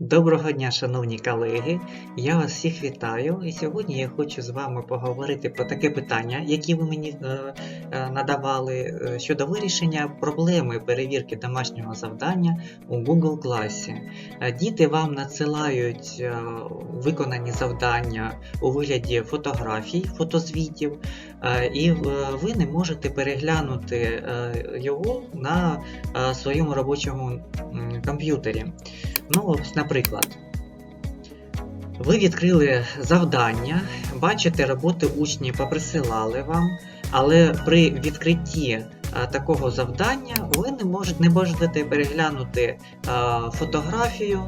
Доброго дня, шановні колеги! Я вас всіх вітаю. І сьогодні я хочу з вами поговорити про таке питання, яке ви мені е, е, надавали е, щодо вирішення проблеми перевірки домашнього завдання у Google класі. Діти вам надсилають виконані завдання у вигляді фотографій, фотозвітів, і ви не можете переглянути його на своєму робочому комп'ютері. Ну, наприклад, ви відкрили завдання, бачите, роботи учні поприсилали вам, але при відкритті такого завдання ви не можете, не можете переглянути фотографію,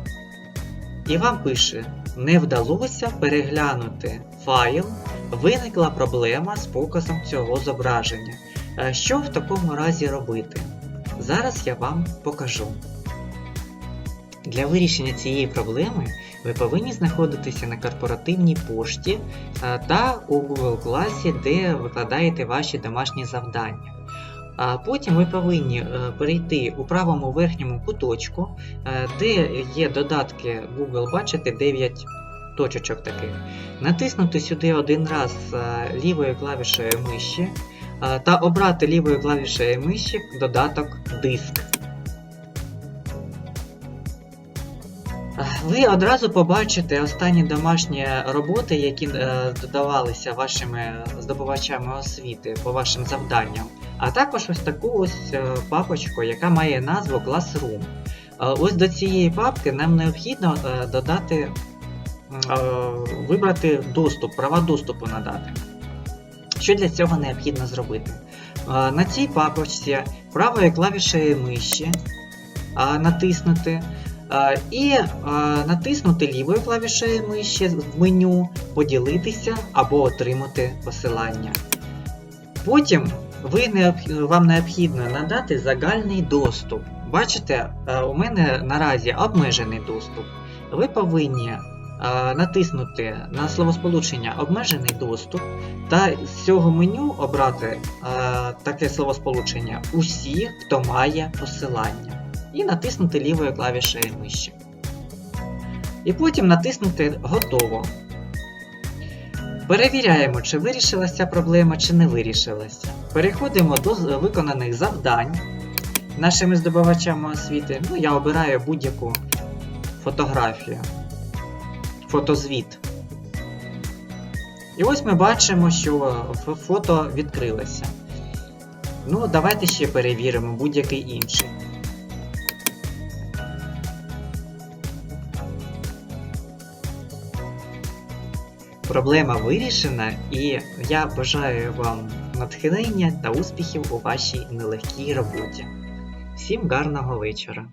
і вам пише: не вдалося переглянути файл, виникла проблема з показом цього зображення. Е, Що в такому разі робити? Зараз я вам покажу. Для вирішення цієї проблеми ви повинні знаходитися на корпоративній пошті та у Google класі, де викладаєте ваші домашні завдання. А потім ви повинні е, перейти у правому верхньому куточку, е, де є додатки Google, бачите 9 точечок таких. Натиснути сюди один раз е, лівою клавішею миші та обрати лівою клавішею миші додаток Диск. Ви одразу побачите останні домашні роботи, які е, додавалися вашими здобувачами освіти по вашим завданням, а також ось таку ось е, папочку, яка має назву Classroom. Е, ось до цієї папки нам необхідно додати, вибрати доступ, права доступу надати. Що для цього необхідно зробити? На цій папочці правою клавішею миші натиснути. І натиснути лівою клавішею миші в меню Поділитися або отримати посилання. Потім ви вам необхідно надати загальний доступ. Бачите, е, у мене наразі обмежений доступ. Ви повинні е, натиснути на словосполучення Обмежений доступ та з цього меню обрати е, таке словосполучення Усі, хто має посилання і натиснути лівою клавішею миші. І потім натиснути Готово. Перевіряємо, чи вирішилася проблема, чи не вирішилася. Переходимо до виконаних завдань нашими здобувачами освіти. Ну, я обираю будь-яку фотографію, фотозвіт. І ось ми бачимо, що фото відкрилося. Ну, давайте ще перевіримо будь-який інший. Проблема вирішена, і я бажаю вам натхнення та успіхів у вашій нелегкій роботі. Всім гарного вечора!